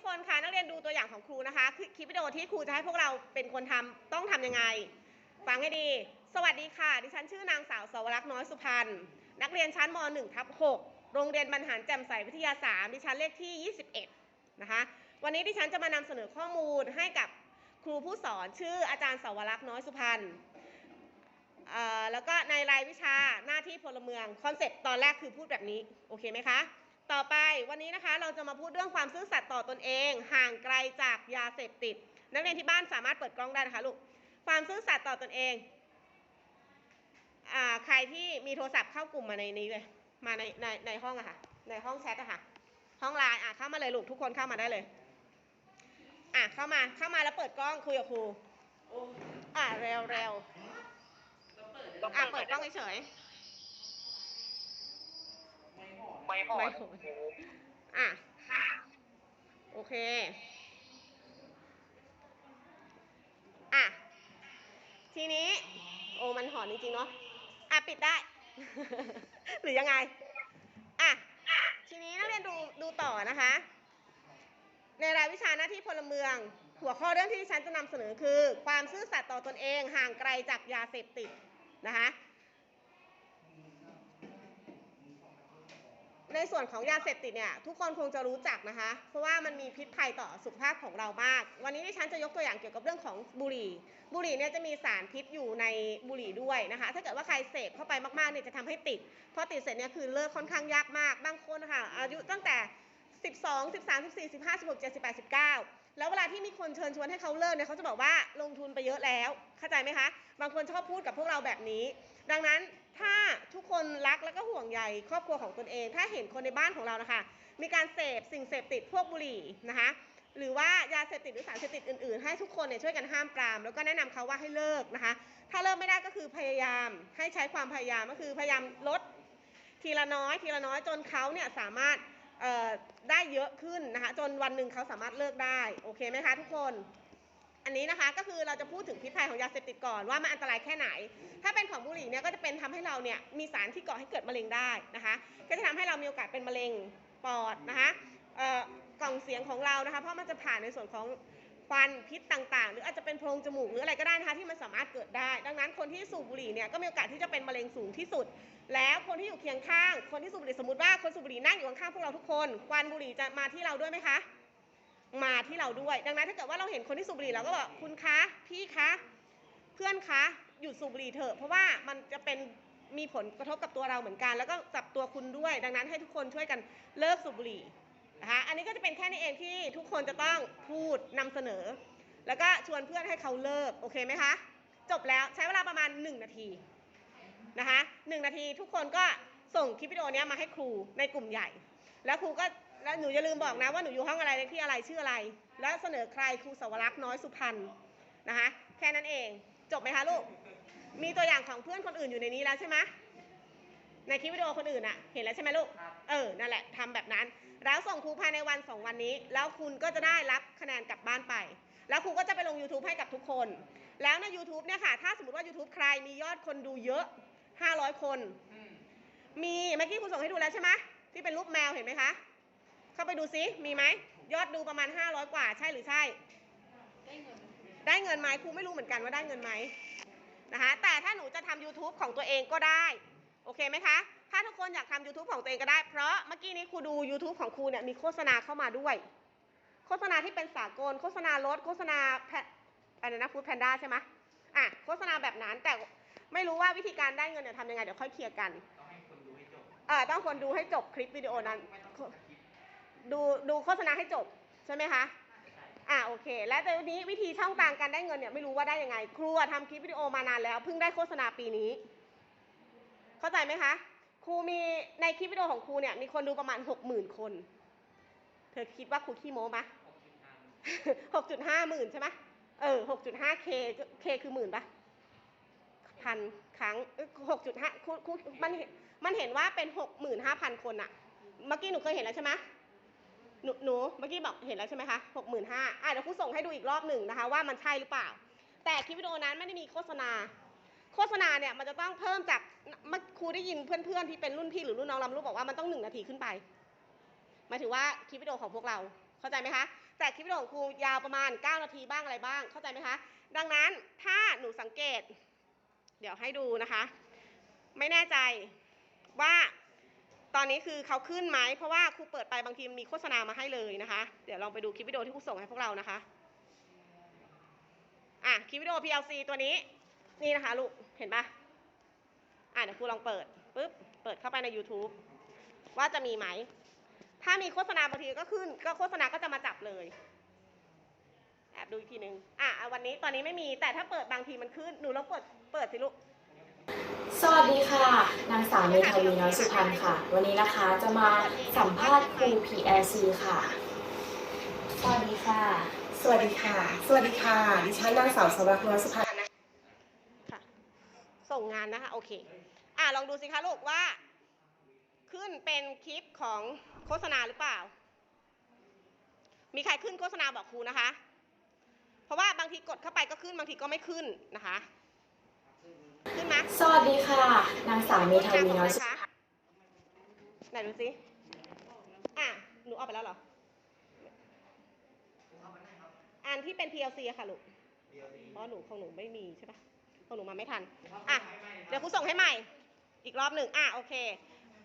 กคนคะนักเรียนดูตัวอย่างของครูนะคะคลิปวิดีโอที่ครูจะให้พวกเราเป็นคนทำต้องทำยังไง ฟังให้ดี สวัสดีค่ะ ดิฉันชื่อนางสาวสวรักษ์น้อยสุพรรณนักเรียนชั้นม .1 ทับ6โรงเรียนบรรหารแจ่มใสวิทยา3ดิฉันเลขที่ 21 นะคะ วันนี้ดิฉันจะมานำเสนอข้อมูลให้กับครูผู้สอนชื่ออาจารย์สวรักษ์น้อยสุพรรณแล้วก็ในรายวิชาหน้าที่พลเมืองคอนเซ็ปต์ตอนแรกคือพูดแบบนี้ โอเคไหมคะ ต่อไปวันนี้นะคะเราจะมาพูดเรื่องความซื่อสัตย์ต่อตนเอง ห่างไกลจากยาเสพติด นักเรียนที่บ้านสามารถเปิดกล้องได้นะคะลูกความซื่อสัตย์ต่อตนเองอ่าใครที่มีโทรศัพท์เข้ากลุ่มมาในนี้เลยมาในในในห้องอะค่ะในห้องแชทอะค่ะห้องไลน์อะเข้ามาเลยลูกทุกคนเข้ามาได้เลยอะเข้ามาเข้ามาแล้วเปิดกล้องคุยกับครูอะเร็วเร็วอะเปิดกล้องเฉย ไม่หอไม่ดหอดๆอะ โอเค อะ ทีนี้ โอ้มันหอนจริงๆเนาะ อะ ปิดได้ หรือยังไง อะ ทีนี้นักเรียนดูดูต่อนะคะ ในรายวิชาหน้าที่พลเมือง หัวข้อเรื่องที่ดิฉันจะนำเสนอคือ ความซื่อสัตย์ต่อตนเองห่างไกลจากยาเสพติดนะคะ ในส่วนของยาเสพติดเนี่ยทุกคนคงจะรู้จักนะคะ เพราะว่ามันมีพิษภัยต่อสุขภาพของเรามาก วันนี้ดิฉันจะยกตัวอย่างเกี่ยวกับเรื่องของบุหรี่ บุหรี่เนี่ยจะมีสารพิษอยู่ในบุหรี่ด้วยนะคะ ถ้าเกิดว่าใครเสพเข้าไปมากๆเนี่ยจะทำให้ติดพอติดเสร็จเนี่ยคือเลิกค่อนข้างยากมากบางคนนะคะอายุตั้งแต่ 12 13 14 15 16 17 18 19 แล้วเวลาที่มีคนเชิญชวนให้เขาเลิกเนี่ยเขาจะบอกว่าลงทุนไปเยอะแล้ว เข้าใจไหมคะ บางคนชอบพูดกับพวกเราแบบนี้ ดังนั้นถ้าทุกคนรักแล้วก็ห่วงใยครอบครัวของตนเอง ถ้าเห็นคนในบ้านของเรานะคะ มีการเสพสิ่งเสพติดพวกบุหรี่นะคะ หรือว่ายาเสพติดหรือสารเสพติดอื่นๆ ให้ทุกคนเนี่ยช่วยกันห้ามปราม แล้วก็แนะนำเขาว่าให้เลิกนะคะ ถ้าเลิกไม่ได้ก็คือพยายามให้ใช้ความพยายามก็คือพยายามลดทีละน้อย ทีละน้อยจนเขาเนี่ยสามารถ ได้เยอะขึ้นนะคะ จนวันหนึ่งเขาสามารถเลิกได้ โอเคไหมคะทุกคน อันนี้นะคะก็คือเราจะพูดถึงพิษภัยของยาเสพติดก่อนว่ามันอันตรายแค่ไหน ถ้าเป็นของบุหรี่เนี่ยก็จะเป็นทำให้เราเนี่ยมีสารที่ก่อให้เกิดมะเร็งได้นะคะ ก็จะทำให้เรามีโอกาสเป็นมะเร็งปอดนะคะกล่องเสียงของเรานะคะ เพราะมันจะผ่านในส่วนของควันพิษต่างๆ หรืออาจจะเป็นโพรงจมูกหรืออะไรก็ได้นะคะที่มันสามารถเกิดได้ ดังนั้นคนที่สูบบุหรี่เนี่ยก็มีโอกาสที่จะเป็นมะเร็งสูงที่สุด แล้วคนที่อยู่เคียงข้าง คนที่สูบบุหรี่สมมติว่าคนสูบบุหรี่นั่งอยู่ข้างๆพวกเราทุกคนควันบุหรี่จะมาที่เราด้วยไหมคะ มาที่เราด้วย ดังนั้นถ้าเกิดว่าเราเห็นคนที่สูบบุหรี่เราก็บอกคุณคะ พี่คะ เพื่อนคะหยุดสูบบุหรี่เถอะเพราะว่ามันจะเป็นมีผลกระทบกับตัวเราเหมือนกัน แล้วก็กับตัวคุณด้วย ดังนั้นให้ทุกคนช่วยกันเลิกสูบบุหรี่นะคะอันนี้ก็จะเป็นแค่นี้เองที่ทุกคนจะต้องพูดนำเสนอ แล้วก็ชวนเพื่อนให้เขาเลิกโอเคไหมคะจบแล้วใช้เวลาประมาณ 1 นาที นะคะหนึ่งนาทีทุกคนก็ส่งคลิปวิดีโอนี้มาให้ครูในกลุ่มใหญ่ แล้วครูก็แล้วหนูอย่าลืมบอกนะว่าหนูอยู่ห้องอะไรเลขที่อะไรชื่ออะไร แล้วเสนอใครครูสวรักษ์น้อยสุพรรณนะคะแค่นั้นเองจบไหมคะลูกมีตัวอย่างของเพื่อนคนอื่นอยู่ในนี้แล้วใช่ไหมในคลิปวิดีโอคนอื่นอะเห็นแล้วใช่ไหมลูก เออ นั่นแหละทำแบบนั้น แล้วส่งครูภายในวันสองวันนี้ แล้วคุณก็จะได้รับคะแนนกลับบ้านไป แล้วครูก็จะไปลง YouTube ให้กับทุกคน แล้วใน YouTube เนี่ยค่ะ ถ้าสมมติว่า YouTube ใครมียอดคนดูเยอะ 500คนมีเมื่อกี้ครูส่งให้ดูแล้วใช่ไหมที่เป็นรูปแมวเห็นไหมคะ เข้าไปดูซิมีไหมยอดดูประมาณ 500 กว่าใช่หรือใช่ ได้เงินได้เงินไหมครูไม่รู้เหมือนกันว่าได้เงินไหมนะคะแต่ถ้าหนูจะทำ YouTube ของตัวเองก็ได้ โอเคไหมคะ ถ้าทุกคนอยากทำ YouTube ของตัวเองก็ได้ เพราะเมื่อกี้นี้ครูดู YouTube ของครูเนี่ยมีโฆษณาเข้ามาด้วย โฆษณาที่เป็นสากล โฆษณารถโฆษณาแพอะไรนะฟู้ดแพนด้าใช่ไหมอะโฆษณาแบบนั้นแต่ ไม่รู้ว่าวิธีการได้เงินเนี่ยทำยังไงเดี๋ยวค่อยเคลียร์กันต้องให้คนดูให้จบเอ่อต้องคนดูให้จบคลิปวิดีโอนั้น ไม่ต้องกดคลิปดูดูโฆษณาให้จบใช่ไหมคะ ใช่อ่าโอเค แล้วแต่วันนี้วิธีช่องทางการได้เงินเนี่ยไม่รู้ว่าได้ยังไง ครูอะทำคลิปวิดีโอมานานแล้วเพิ่งได้โฆษณาปีนี้ เข้าใจไหมคะ ครูมีในคลิปวิดีโอของครูเนี่ยมีคนดูประมาณหกหมื่นคน เธอคิดว่าครูขี้โม้ไหมหกสิบห้าหกจุดห้าหมื่นใช่ไหมเออหกจุดห้าเคเคคือหมื่นปะ พันครั้งหกจุดห้าครูมันเห็นมันเห็นว่าเป็นหกหมื่นห้าพันคนอะเมื่อกี้หนูเคยเห็นแล้วใช่ไหมหนูหนูเมื่อกี้บอกเห็นแล้วใช่ไหมคะหกหมื่นห้าอะเดี๋ยวครูส่งให้ดูอีกรอบหนึ่งนะคะ ว่ามันใช่หรือเปล่า แต่คลิปวิดีโอนั้นไม่ได้มีโฆษณา โฆษณาเนี่ยมันจะต้องเพิ่มจากครูได้ยินเพื่อนๆที่เป็นรุ่นพี่หรือรุ่นน้องรำรู้บอกว่ามันต้องหนึ่งนาทีขึ้นไปหมายถึงว่าคลิปวิดีโอของพวกเราเข้าใจไหมคะแต่คลิปวิดีโอของครูยาวประมาณ 9 นาทีบ้างอะไรบ้าง เข้าใจไหมคะ ดังนั้นถ้าหนูสังเกต เดี๋ยวให้ดูนะคะ ไม่แน่ใจว่าตอนนี้คือเขาขึ้นไหมเพราะว่าครูเปิดไปบางทีมีโฆษณามาให้เลยนะคะ เดี๋ยวลองไปดูคลิปวิดีโอที่ครูส่งให้พวกเรานะคะอะคลิปวิดีโอ PLC ตัวนี้นี่นะคะลูกเห็นปะอะเดี๋ยวครูลองเปิดปุ๊บเปิดเข้าไปใน YouTube ว่าจะมีไหม ถ้ามีโฆษณาบางทีก็ขึ้น ก็โฆษณาก็จะมาจับเลยแอบดูอีกทีนึงอะอะวันนี้ตอนนี้ไม่มีแต่ถ้าเปิดบางทีมันขึ้นหนูลองเปิด เปิดสิลูก สวัสดีค่ะ นางสาวเมทาวีน้อยสุพรรณค่ะ วันนี้นะคะจะมาสัมภาษณ์ครู PLC ค่ะ สวัสดีค่ะ สวัสดีค่ะ สวัสดีค่ะ ดิฉันนางสาวสวรักษ์น้อยสุภาพค่ะ ส่งงานนะคะ โอเค อะลองดูสิคะลูกว่า ขึ้นเป็นคลิปของโฆษณาหรือเปล่า มีใครขึ้นโฆษณาบอกครูนะคะ เพราะว่าบางทีกดเข้าไปก็ขึ้นบางทีก็ไม่ขึ้นนะคะ ขึ้นไหมสวัสดีค่ะ นางสาวเมทาวีน้อยสุพรรณคะไหนดูสิอะหนูเอาไปแล้วเหรอ อันที่เป็น PLC อะค่ะลูก เพราะหนูของหนูไม่มีใช่ปะของหนูมาไม่ทัน อะ เดี๋ยวครูส่งให้ใหม่ อีกรอบหนึ่งอะโอเค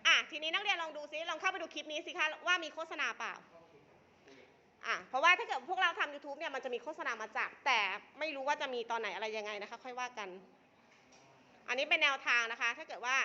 อะทีนี้นักเรียนลองดูซิลองเข้าไปดูคลิปนี้สิคะว่ามีโฆษณาเปล่าอะเพราะว่าถ้าเกิดพวกเราทำ YouTube เนี่ยมันจะมีโฆษณามาจับแต่ไม่รู้ว่าจะมีตอนไหนอะไรยังไงนะคะ ค่อยว่ากัน อันนี้เป็นแนวทางนะคะ ถ้าเกิดว่า